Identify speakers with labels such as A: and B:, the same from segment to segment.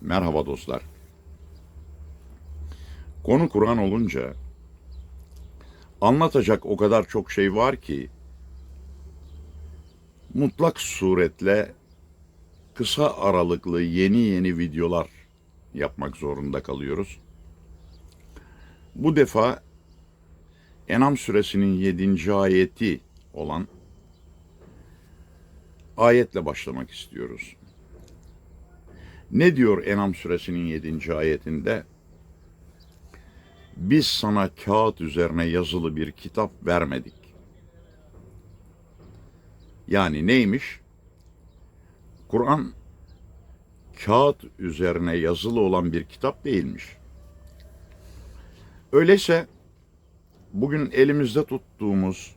A: Merhaba dostlar. Konu Kur'an olunca anlatacak o kadar çok şey var ki mutlak suretle kısa aralıklı yeni yeni videolar yapmak zorunda kalıyoruz. Bu defa Enam suresinin 7. ayeti olan ayetle başlamak istiyoruz. Ne diyor Enam suresinin 7. ayetinde? Biz sana kağıt üzerine yazılı bir kitap vermedik. Yani neymiş? Kur'an kağıt üzerine yazılı olan bir kitap değilmiş. Öyleyse bugün elimizde tuttuğumuz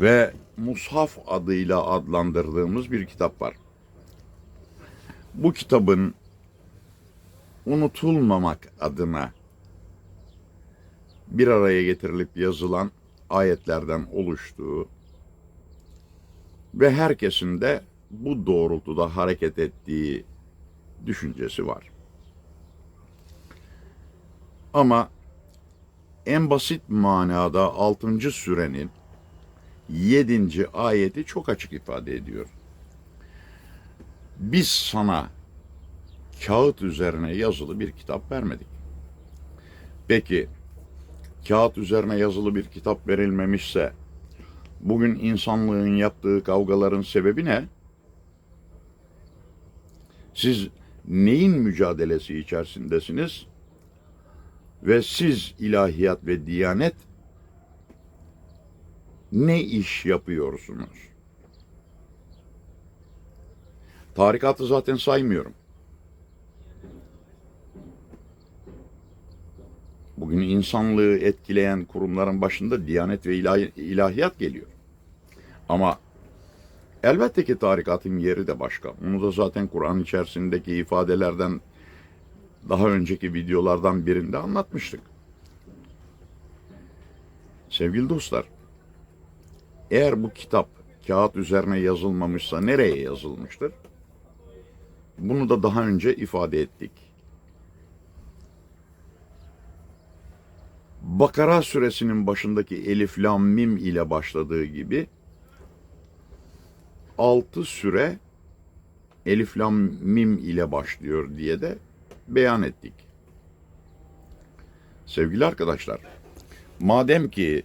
A: ve Mushaf adıyla adlandırdığımız bir kitap var. Bu kitabın unutulmamak adına bir araya getirilip yazılan ayetlerden oluştuğu ve herkesin de bu doğrultuda hareket ettiği düşüncesi var. Ama en basit manada 6. sürenin 7. ayeti çok açık ifade ediyor. Biz sana kağıt üzerine yazılı bir kitap vermedik. Peki kağıt üzerine yazılı bir kitap verilmemişse bugün insanlığın yaptığı kavgaların sebebi ne? Siz neyin mücadelesi içerisindesiniz? Ve siz ilahiyat ve diyanet ne iş yapıyorsunuz? Tarikatı zaten saymıyorum. Bugün insanlığı etkileyen kurumların başında Diyanet ve ilahi- ilahiyat geliyor. Ama elbette ki tarikatın yeri de başka. Onu da zaten Kur'an içerisindeki ifadelerden daha önceki videolardan birinde anlatmıştık. Sevgili dostlar, eğer bu kitap kağıt üzerine yazılmamışsa nereye yazılmıştır? Bunu da daha önce ifade ettik. Bakara suresinin başındaki Elif Lam Mim ile başladığı gibi altı süre Elif Lam Mim ile başlıyor diye de beyan ettik. Sevgili arkadaşlar, madem ki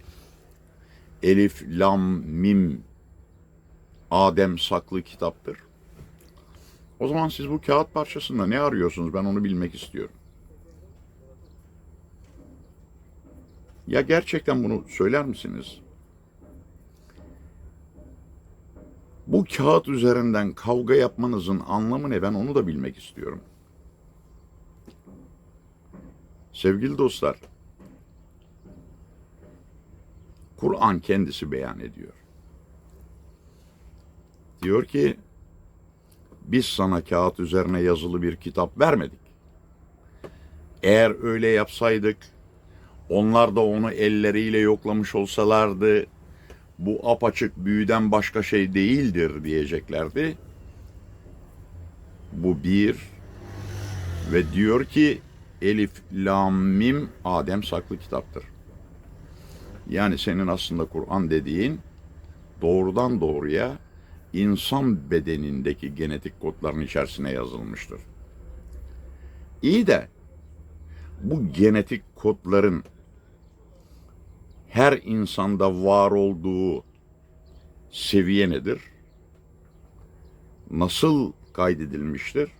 A: Elif Lam Mim Adem saklı kitaptır. O zaman siz bu kağıt parçasında ne arıyorsunuz? Ben onu bilmek istiyorum. Ya gerçekten bunu söyler misiniz? Bu kağıt üzerinden kavga yapmanızın anlamı ne? Ben onu da bilmek istiyorum. Sevgili dostlar, Kur'an kendisi beyan ediyor. Diyor ki, biz sana kağıt üzerine yazılı bir kitap vermedik. Eğer öyle yapsaydık, onlar da onu elleriyle yoklamış olsalardı, bu apaçık büyüden başka şey değildir diyeceklerdi. Bu bir ve diyor ki Elif, Lam, Mim Adem saklı kitaptır. Yani senin aslında Kur'an dediğin doğrudan doğruya insan bedenindeki genetik kodların içerisine yazılmıştır. İyi de bu genetik kodların her insanda var olduğu seviye nedir? Nasıl kaydedilmiştir?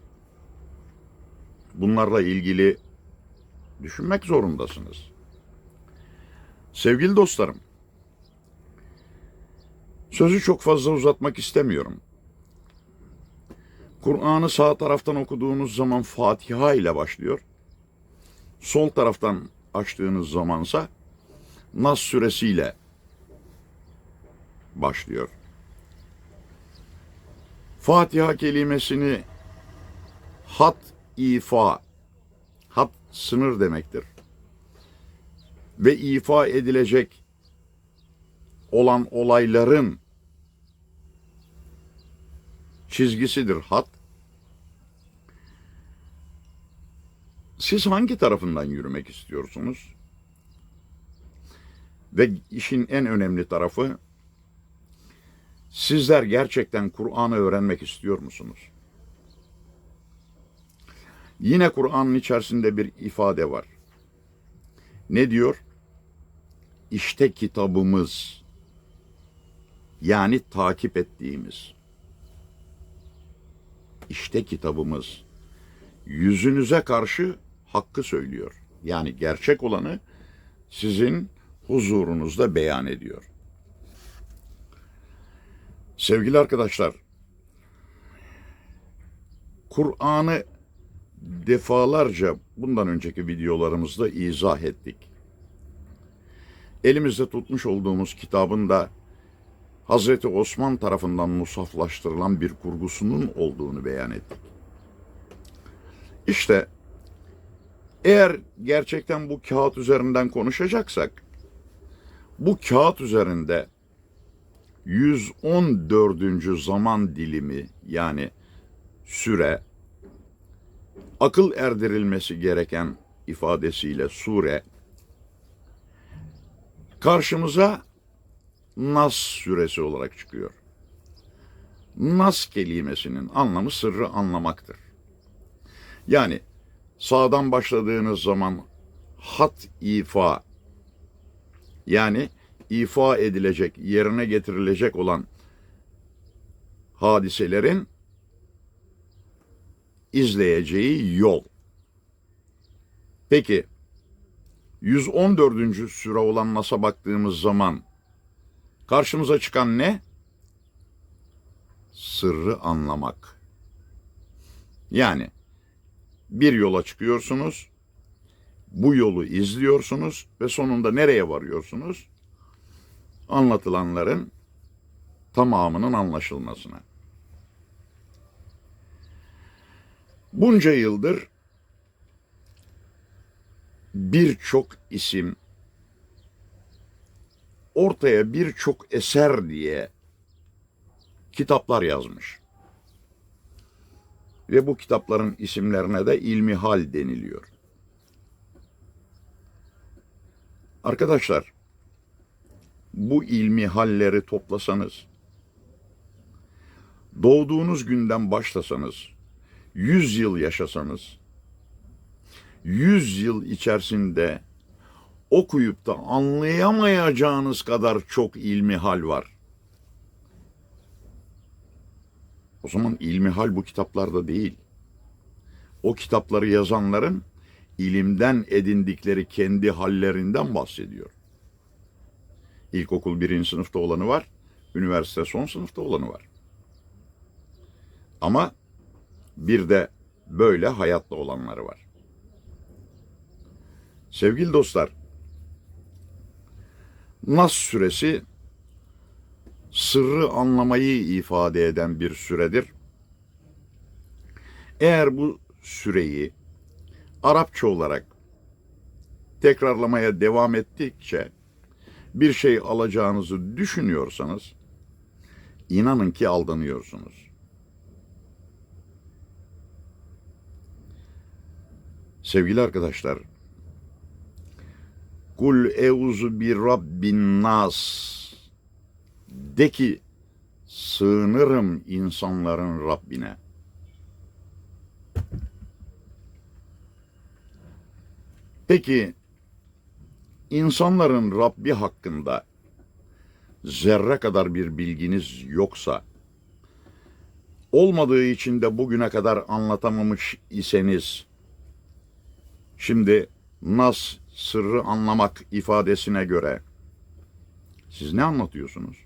A: Bunlarla ilgili düşünmek zorundasınız. Sevgili dostlarım, sözü çok fazla uzatmak istemiyorum. Kur'an'ı sağ taraftan okuduğunuz zaman Fatiha ile başlıyor. Sol taraftan açtığınız zamansa Nas suresiyle başlıyor. Fatiha kelimesini hat ifa, hat sınır demektir. Ve ifa edilecek olan olayların çizgisidir hat. Siz hangi tarafından yürümek istiyorsunuz? Ve işin en önemli tarafı sizler gerçekten Kur'an'ı öğrenmek istiyor musunuz? Yine Kur'an'ın içerisinde bir ifade var. Ne diyor? İşte kitabımız. Yani takip ettiğimiz. İşte kitabımız. Yüzünüze karşı hakkı söylüyor. Yani gerçek olanı sizin huzurunuzda beyan ediyor. Sevgili arkadaşlar, Kur'an'ı defalarca bundan önceki videolarımızda izah ettik. Elimizde tutmuş olduğumuz kitabın da Hazreti Osman tarafından musaflaştırılan bir kurgusunun olduğunu beyan ettik. İşte eğer gerçekten bu kağıt üzerinden konuşacaksak bu kağıt üzerinde 114. zaman dilimi yani süre akıl erdirilmesi gereken ifadesiyle sure karşımıza Nas suresi olarak çıkıyor. Nas kelimesinin anlamı sırrı anlamaktır. Yani sağdan başladığınız zaman hat ifa yani ifa edilecek, yerine getirilecek olan hadiselerin izleyeceği yol. Peki 114. süre olan Nas'a baktığımız zaman karşımıza çıkan ne? Sırrı anlamak. Yani bir yola çıkıyorsunuz, bu yolu izliyorsunuz ve sonunda nereye varıyorsunuz? Anlatılanların tamamının anlaşılmasına. Bunca yıldır birçok isim ortaya birçok eser diye kitaplar yazmış. Ve bu kitapların isimlerine de ilmihal deniliyor. Arkadaşlar, bu ilmi halleri toplasanız, doğduğunuz günden başlasanız, 100 yıl yaşasanız, 100 yıl içerisinde okuyup da anlayamayacağınız kadar çok ilmi hal var. O zaman ilmi hal bu kitaplarda değil. O kitapları yazanların ilimden edindikleri kendi hallerinden bahsediyor. İlkokul birinci sınıfta olanı var, üniversite son sınıfta olanı var. Ama bir de böyle hayatta olanları var. Sevgili dostlar, Nas suresi sırrı anlamayı ifade eden bir süredir. Eğer bu süreyi Arapça olarak tekrarlamaya devam ettikçe bir şey alacağınızı düşünüyorsanız inanın ki aldanıyorsunuz. Sevgili arkadaşlar, Kul euzu bi rabbin nas de ki sığınırım insanların Rabbine. Peki insanların Rabbi hakkında zerre kadar bir bilginiz yoksa olmadığı için de bugüne kadar anlatamamış iseniz şimdi nas sırrı anlamak ifadesine göre siz ne anlatıyorsunuz?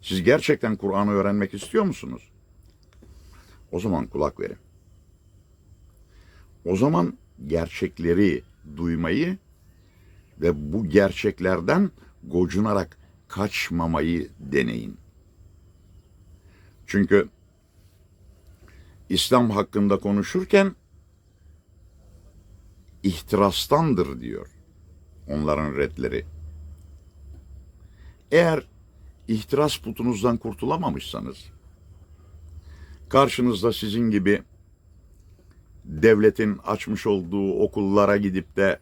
A: Siz gerçekten Kur'an'ı öğrenmek istiyor musunuz? O zaman kulak verin. O zaman gerçekleri duymayı ve bu gerçeklerden gocunarak kaçmamayı deneyin. Çünkü İslam hakkında konuşurken ihtirastandır diyor onların redleri. Eğer ihtiras putunuzdan kurtulamamışsanız, karşınızda sizin gibi devletin açmış olduğu okullara gidip de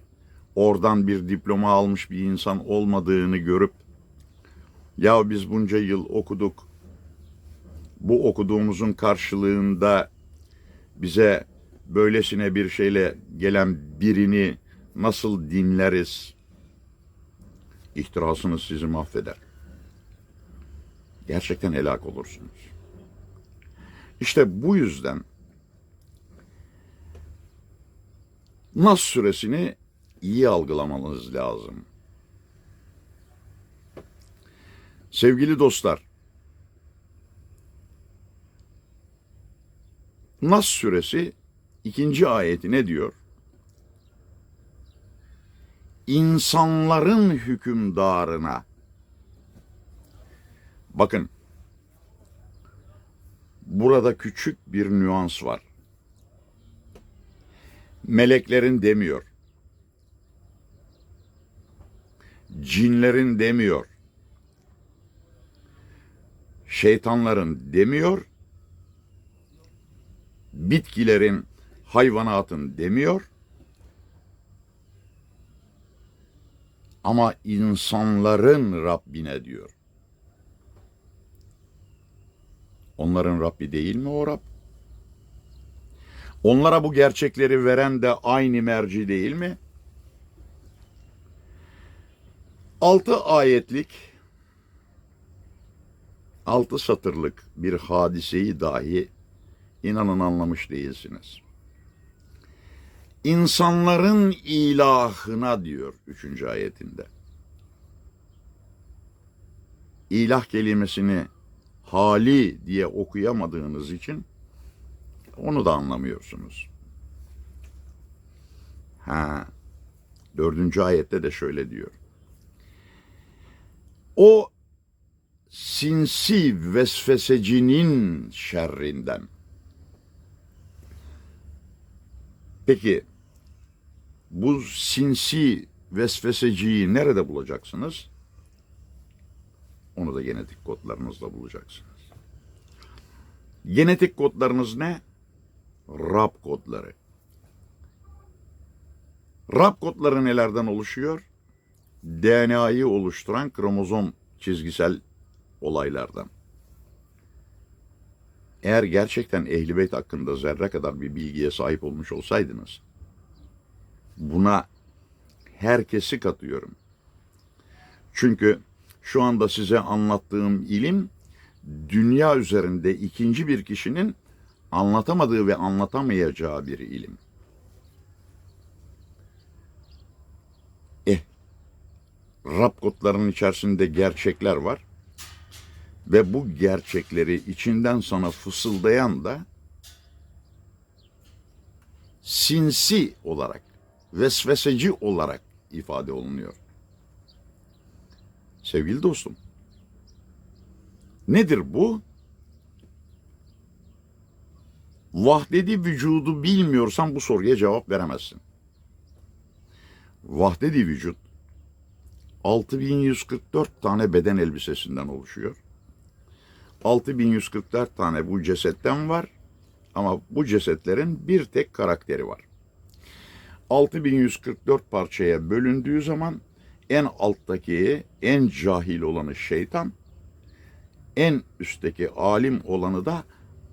A: oradan bir diploma almış bir insan olmadığını görüp ya biz bunca yıl okuduk. Bu okuduğumuzun karşılığında bize böylesine bir şeyle gelen birini nasıl dinleriz? İhtirasınız sizi mahveder. Gerçekten helak olursunuz. İşte bu yüzden Nas suresini iyi algılamanız lazım. Sevgili dostlar, Nas suresi ikinci ayeti ne diyor? İnsanların hükümdarına. Bakın, burada küçük bir nüans var. Meleklerin demiyor. Cinlerin demiyor şeytanların demiyor, bitkilerin, hayvanatın demiyor. Ama insanların Rabbine diyor. Onların Rabbi değil mi o Rab? Onlara bu gerçekleri veren de aynı merci değil mi? Altı ayetlik altı satırlık bir hadiseyi dahi inanın anlamış değilsiniz. İnsanların ilahına diyor üçüncü ayetinde. İlah kelimesini hali diye okuyamadığınız için onu da anlamıyorsunuz. Ha, dördüncü ayette de şöyle diyor. O sinsi vesvesecinin şerrinden. Peki bu sinsi vesveseciyi nerede bulacaksınız? Onu da genetik kodlarınızda bulacaksınız. Genetik kodlarınız ne? Rab kodları. Rab kodları nelerden oluşuyor? DNA'yı oluşturan kromozom çizgisel olaylardan. Eğer gerçekten Ehl-i Beyt hakkında zerre kadar bir bilgiye sahip olmuş olsaydınız, buna herkesi katıyorum. Çünkü şu anda size anlattığım ilim, dünya üzerinde ikinci bir kişinin anlatamadığı ve anlatamayacağı bir ilim. Eh, Rab kodlarının içerisinde gerçekler var. Ve bu gerçekleri içinden sana fısıldayan da sinsi olarak, vesveseci olarak ifade olunuyor. Sevgili dostum, nedir bu? Vahdedi vücudu bilmiyorsan bu soruya cevap veremezsin. Vahdedi vücut 6144 tane beden elbisesinden oluşuyor. 6144 tane bu cesetten var ama bu cesetlerin bir tek karakteri var. 6144 parçaya bölündüğü zaman en alttaki en cahil olanı şeytan, en üstteki alim olanı da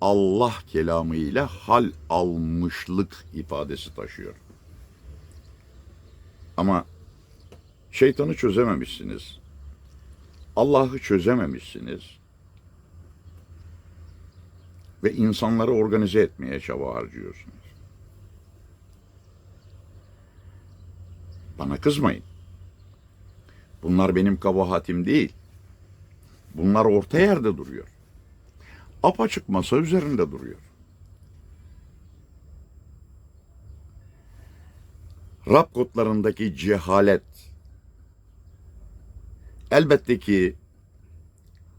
A: Allah kelamı ile hal almışlık ifadesi taşıyor. Ama şeytanı çözememişsiniz. Allah'ı çözememişsiniz ve insanları organize etmeye çaba harcıyorsunuz. Bana kızmayın. Bunlar benim kabahatim değil. Bunlar orta yerde duruyor. Apaçık masa üzerinde duruyor. Rab kodlarındaki cehalet elbette ki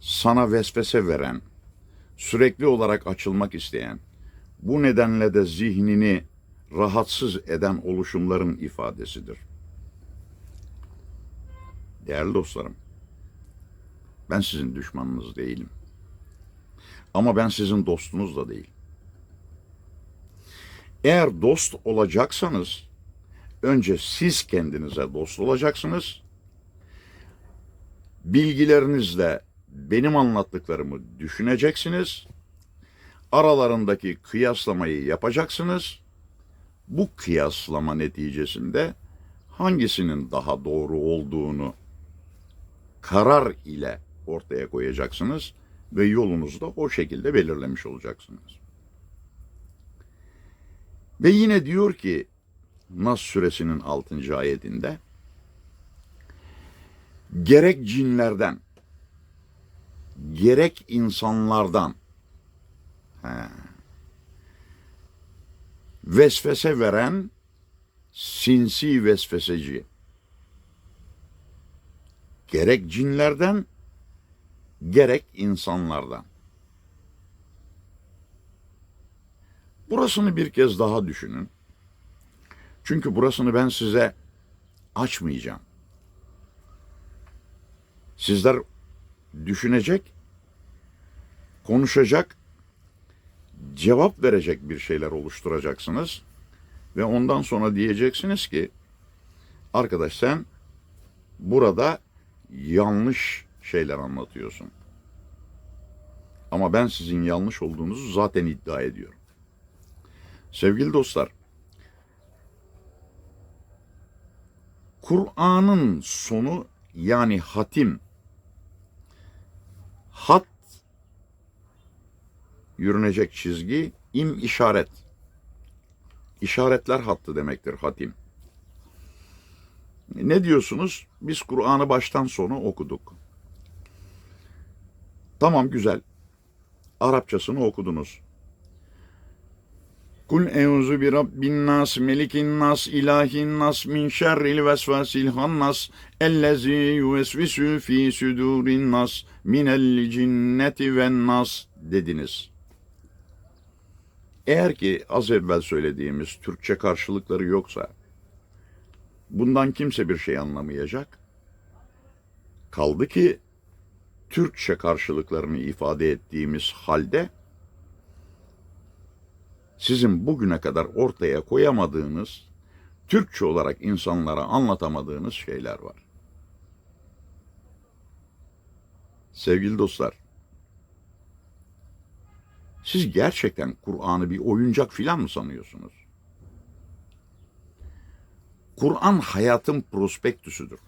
A: sana vesvese veren, sürekli olarak açılmak isteyen, bu nedenle de zihnini rahatsız eden oluşumların ifadesidir. Değerli dostlarım, ben sizin düşmanınız değilim. Ama ben sizin dostunuz da değil. Eğer dost olacaksanız önce siz kendinize dost olacaksınız. Bilgilerinizle benim anlattıklarımı düşüneceksiniz. Aralarındaki kıyaslamayı yapacaksınız. Bu kıyaslama neticesinde hangisinin daha doğru olduğunu karar ile ortaya koyacaksınız ve yolunuzu da o şekilde belirlemiş olacaksınız. Ve yine diyor ki Nas suresinin 6. ayetinde gerek cinlerden gerek insanlardan he, vesvese veren sinsi vesveseci gerek cinlerden gerek insanlardan. Burasını bir kez daha düşünün. Çünkü burasını ben size açmayacağım. Sizler düşünecek, konuşacak, cevap verecek bir şeyler oluşturacaksınız ve ondan sonra diyeceksiniz ki arkadaş sen burada yanlış şeyler anlatıyorsun. Ama ben sizin yanlış olduğunuzu zaten iddia ediyorum. Sevgili dostlar, Kur'an'ın sonu yani hatim, hat yürünecek çizgi, im işaret. İşaretler hattı demektir hatim. Ne diyorsunuz? Biz Kur'an'ı baştan sona okuduk. Tamam güzel. Arapçasını okudunuz. Kul euzu bi rabbin nas, melikin nas, ilahin nas, min şerril vesvasil hannas, ellezî yuvesvisu fi sudurin nas, minel cinneti ven nas dediniz. Eğer ki az evvel söylediğimiz Türkçe karşılıkları yoksa, bundan kimse bir şey anlamayacak. Kaldı ki Türkçe karşılıklarını ifade ettiğimiz halde sizin bugüne kadar ortaya koyamadığınız, Türkçe olarak insanlara anlatamadığınız şeyler var. Sevgili dostlar, siz gerçekten Kur'an'ı bir oyuncak filan mı sanıyorsunuz? Kur'an hayatın prospektüsüdür.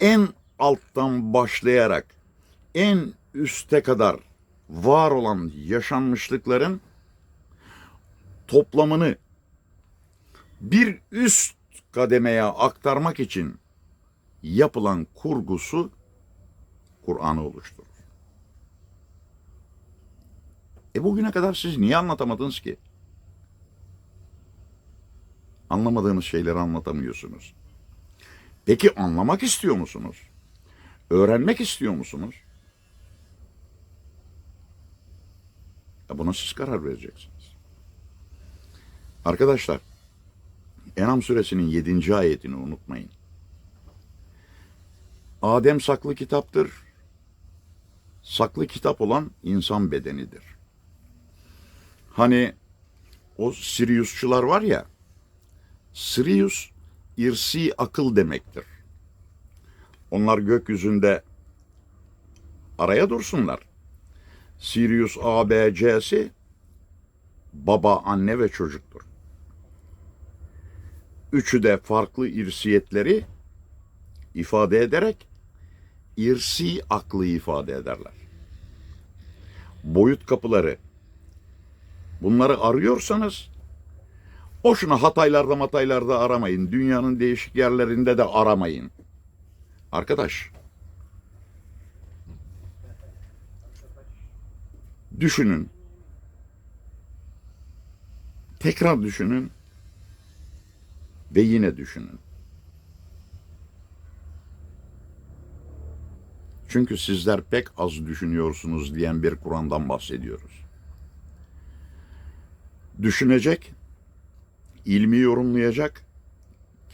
A: En alttan başlayarak en üste kadar var olan yaşanmışlıkların toplamını bir üst kademeye aktarmak için yapılan kurgusu Kur'an'ı oluşturur. E bugüne kadar siz niye anlatamadınız ki? Anlamadığınız şeyleri anlatamıyorsunuz. Peki anlamak istiyor musunuz? Öğrenmek istiyor musunuz? Ya buna siz karar vereceksiniz. Arkadaşlar, Enam suresinin 7. ayetini unutmayın. Adem saklı kitaptır. Saklı kitap olan insan bedenidir. Hani o Siriusçular var ya, Sirius irsi akıl demektir. Onlar gökyüzünde araya dursunlar. Sirius A, B, C'si baba, anne ve çocuktur. Üçü de farklı irsiyetleri ifade ederek irsi aklı ifade ederler. Boyut kapıları bunları arıyorsanız boşuna Hataylarda mataylarda aramayın. Dünyanın değişik yerlerinde de aramayın. Arkadaş düşünün. Tekrar düşünün ve yine düşünün. Çünkü sizler pek az düşünüyorsunuz diyen bir Kur'an'dan bahsediyoruz. Düşünecek, ilmi yorumlayacak,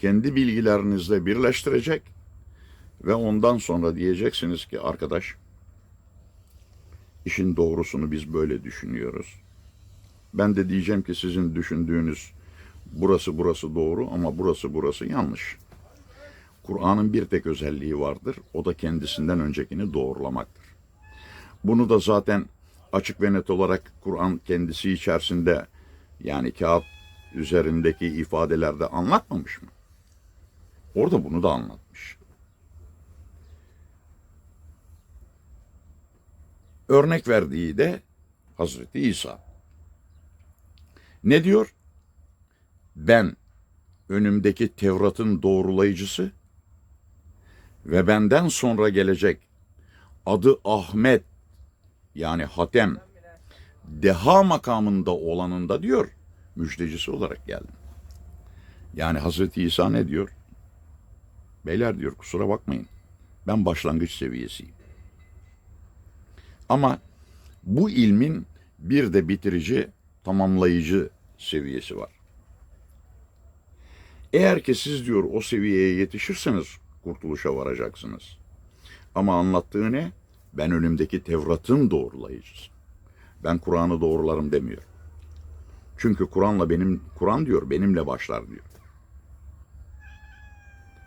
A: kendi bilgilerinizle birleştirecek ve ondan sonra diyeceksiniz ki arkadaş işin doğrusunu biz böyle düşünüyoruz. Ben de diyeceğim ki sizin düşündüğünüz burası burası doğru ama burası burası yanlış. Kur'an'ın bir tek özelliği vardır. O da kendisinden öncekini doğrulamaktır. Bunu da zaten açık ve net olarak Kur'an kendisi içerisinde yani kağıt üzerindeki ifadelerde anlatmamış mı? Orada bunu da anlatmış. Örnek verdiği de Hazreti İsa. Ne diyor? Ben önümdeki Tevrat'ın doğrulayıcısı ve benden sonra gelecek adı Ahmet yani Hatem deha makamında olanında diyor müjdecisi olarak geldim. Yani Hazreti İsa ne diyor? Beyler diyor kusura bakmayın. Ben başlangıç seviyesiyim. Ama bu ilmin bir de bitirici, tamamlayıcı seviyesi var. Eğer ki siz diyor o seviyeye yetişirseniz kurtuluşa varacaksınız. Ama anlattığı ne? Ben önümdeki Tevrat'ın doğrulayıcısı. Ben Kur'an'ı doğrularım demiyor. Çünkü Kur'an'la benim Kur'an diyor benimle başlar diyor.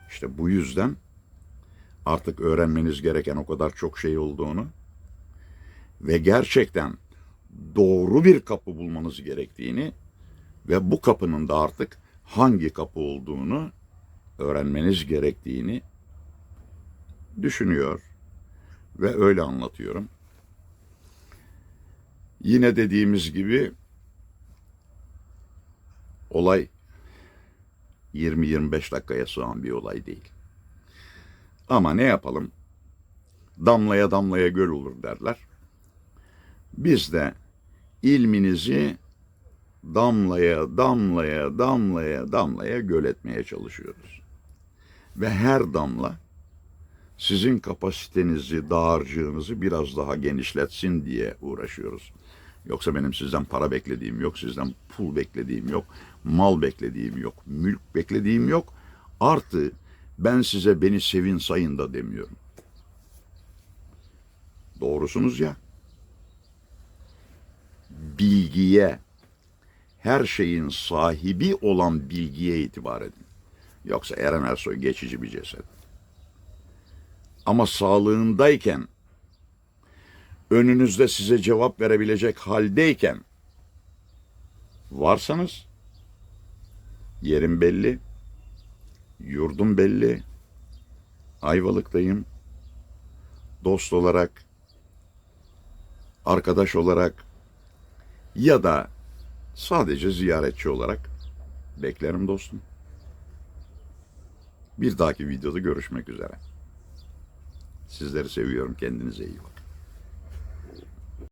A: İşte bu yüzden artık öğrenmeniz gereken o kadar çok şey olduğunu ve gerçekten doğru bir kapı bulmanız gerektiğini ve bu kapının da artık hangi kapı olduğunu öğrenmeniz gerektiğini düşünüyor ve öyle anlatıyorum. Yine dediğimiz gibi olay 20-25 dakikaya sığan bir olay değil. Ama ne yapalım? Damlaya damlaya göl olur derler. Biz de ilminizi damlaya damlaya damlaya damlaya göl etmeye çalışıyoruz. Ve her damla sizin kapasitenizi, dağarcığınızı biraz daha genişletsin diye uğraşıyoruz. Yoksa benim sizden para beklediğim yok, sizden pul beklediğim yok, mal beklediğim yok, mülk beklediğim yok. Artı ben size beni sevin sayın da demiyorum. Doğrusunuz ya. Bilgiye, her şeyin sahibi olan bilgiye itibar edin. Yoksa Eren Ersoy geçici bir ceset. Ama sağlığındayken, önünüzde size cevap verebilecek haldeyken varsanız yerim belli, yurdum belli, Ayvalık'tayım. Dost olarak, arkadaş olarak ya da sadece ziyaretçi olarak beklerim dostum. Bir dahaki videoda görüşmek üzere. Sizleri seviyorum. Kendinize iyi bakın.